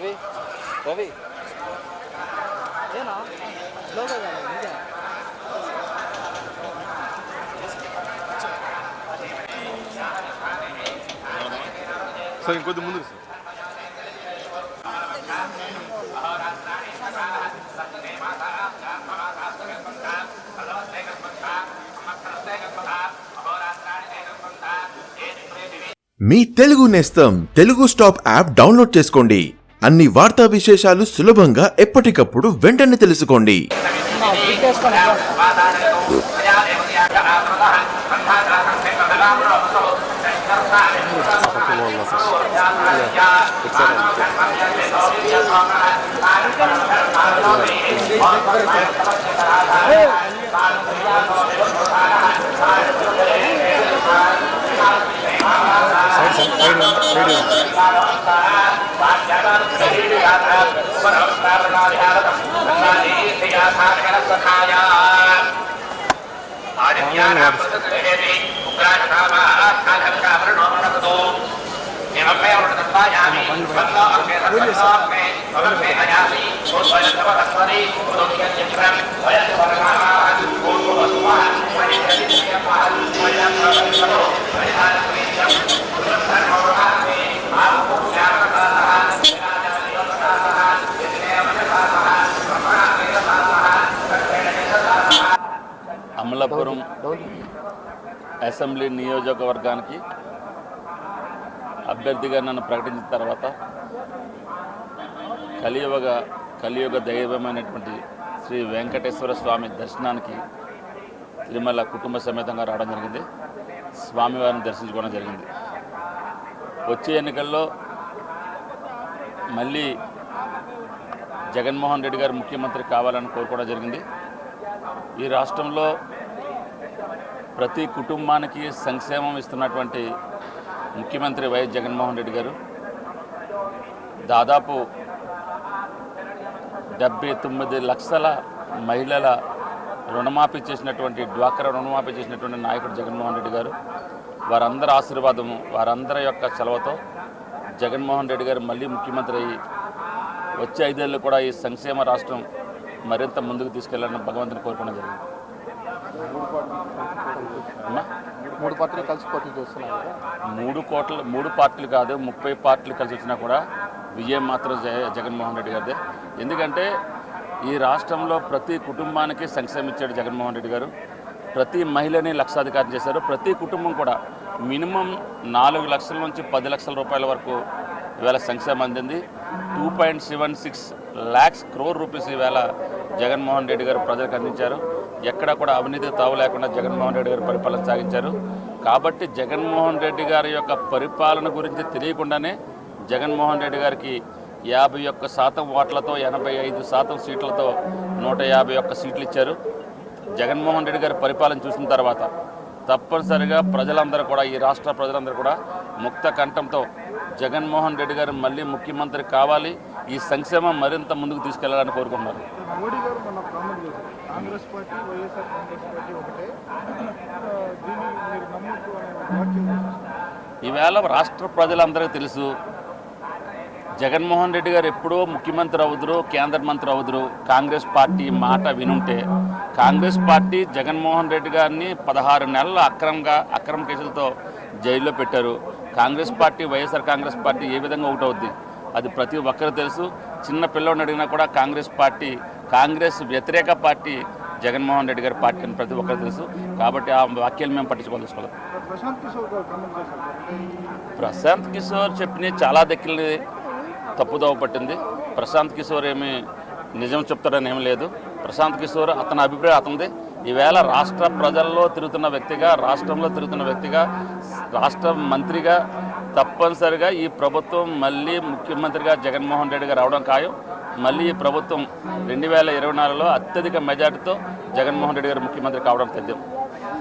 రవి రవి. ఏనా? నిజం సార్ ఇంకొద్ది ముందుకు సార్. మీ తెలుగు నేస్తం తెలుగు స్టాప్ యాప్ డౌన్లోడ్ చేసుకోండి. అన్ని వార్తా విశేషాలు సులభంగా ఎప్పటికప్పుడు వెంటనే తెలుసుకోండి. some oil on freedom. Amalapuram assembly నియోజకవర్గానికి అభ్యర్థిగా నన్ను ప్రకటించిన తర్వాత కలియుగ కలియుగ దైవమైనటువంటి శ్రీ వెంకటేశ్వర స్వామి దర్శనానికి తిరుమల కుటుంబ సమేతంగా రావడం జరిగింది. స్వామివారిని దర్శించుకోవడం జరిగింది. వచ్చే ఎన్నికల్లో మళ్ళీ జగన్మోహన్ రెడ్డి గారు ముఖ్యమంత్రి కావాలని కోరుకోవడం జరిగింది. ఈ రాష్ట్రంలో ప్రతి కుటుంబానికి సంక్షేమం ఇస్తున్నటువంటి ముఖ్యమంత్రి వైఎస్ జగన్మోహన్ రెడ్డి గారు దాదాపు డెబ్బై తొమ్మిది లక్షల మహిళల రుణమాఫీ చేసినటువంటి డ్వాక్రా రుణమాఫీ చేసినటువంటి నాయకుడు జగన్మోహన్ రెడ్డి గారు. వారందరి ఆశీర్వాదము వారందరి యొక్క చలవతో జగన్మోహన్ రెడ్డి గారు మళ్ళీ ముఖ్యమంత్రి అయ్యి వచ్చే ఐదేళ్ళు కూడా ఈ సంక్షేమ రాష్ట్రం మరింత ముందుకు తీసుకెళ్ళాలని భగవంతుని కోరుకోవడం జరిగింది. మూడు పార్టీలు కలిసి పోటీ మూడు కోట్ల మూడు పార్టీలు కాదు ముప్పై పార్టీలు కలిసి వచ్చినా కూడా విజయం మాత్రం జగ జగన్మోహన్ రెడ్డి గారిదే. ఎందుకంటే ఈ రాష్ట్రంలో ప్రతి కుటుంబానికి సంక్షేమం ఇచ్చాడు జగన్మోహన్ రెడ్డి గారు. ప్రతి మహిళని లక్షాధికారం చేశారు. ప్రతి కుటుంబం కూడా మినిమం నాలుగు లక్షల నుంచి పది లక్షల రూపాయల వరకు ఈవేళ సంక్షేమం అందింది. Two point seven six lakhs crore rupees ఈవేళ జగన్మోహన్ రెడ్డి గారు ప్రజలకు అందించారు. ఎక్కడ కూడా అవినీతి తావు లేకుండా జగన్మోహన్ రెడ్డి గారు పరిపాలన సాగించారు. కాబట్టి జగన్మోహన్ రెడ్డి గారి యొక్క పరిపాలన గురించి తెలియకుండానే జగన్మోహన్ రెడ్డి గారికి యాభై ఒక్క శాతం ఓట్లతో ఎనభై ఐదు శాతం సీట్లతో నూట యాభై ఒక్క సీట్లు ఇచ్చారు. జగన్మోహన్ రెడ్డి గారి పరిపాలన చూసిన తర్వాత తప్పనిసరిగా ప్రజలందరూ కూడా ఈ రాష్ట్ర ప్రజలందరూ కూడా ముక్త కంఠంతో జగన్మోహన్ రెడ్డి గారు మళ్ళీ ముఖ్యమంత్రి కావాలి. ఈ సంక్షేమం మరింత ముందుకు తీసుకెళ్ళాలని కోరుకుంటున్నారు. మోడీ గారు కామెంట్ చేశారు. కాంగ్రెస్ పార్టీ వైఎస్ఆర్ కాంగ్రెస్ పార్టీ ఒకటే. దీన్ని మీరు నమ్మొద్దు అనే వాక్యం చేశారు. ఈవేళ రాష్ట్ర ప్రజలందరికీ తెలుసు జగన్మోహన్ రెడ్డి గారు ఎప్పుడో ముఖ్యమంత్రి అవుదురు కేంద్ర మంత్రి అవుదురు. కాంగ్రెస్ పార్టీ మాట వినుంటే కాంగ్రెస్ పార్టీ జగన్మోహన్ రెడ్డి గారిని పదహారు నెలలు అక్రమంగా అక్రమ కేసులతో జైల్లో పెట్టారు. కాంగ్రెస్ పార్టీ వైఎస్ఆర్ కాంగ్రెస్ పార్టీ ఏ విధంగా ఒకటవుద్ది? అది ప్రతి ఒక్కరు తెలుసు. చిన్న పిల్లోడిని అడిగినా కూడా కాంగ్రెస్ పార్టీ కాంగ్రెస్ వ్యతిరేక పార్టీ జగన్మోహన్ రెడ్డి గారి పార్టీ అని ప్రతి ఒక్కరు తెలుసు. కాబట్టి ఆ వాక్యాలు మేము పట్టించుకోదలుచుకోవాలి ప్రశాంత్ కిషోర్ ప్రశాంత్ చెప్పిన చాలా దక్కిల్ని తప్పుదోవ పట్టింది. ప్రశాంత్ కిషోర్ ఏమి నిజం చెప్తాడని ఏం లేదు. ప్రశాంత్ కిషోర్ అతని అభిప్రాయం అతనిది. ఈవేళ రాష్ట్ర ప్రజల్లో తిరుగుతున్న వ్యక్తిగా రాష్ట్రంలో తిరుగుతున్న వ్యక్తిగా రాష్ట్ర మంత్రిగా తప్పనిసరిగా ఈ ప్రభుత్వం మళ్ళీ ముఖ్యమంత్రిగా జగన్మోహన్ రెడ్డి గారు రావడం ఖాయం. మళ్ళీ ఈ ప్రభుత్వం రెండు వేల ఇరవై నాలుగులో అత్యధిక మెజార్టీతో జగన్మోహన్ రెడ్డి గారు ముఖ్యమంత్రి కావడం తథ్యం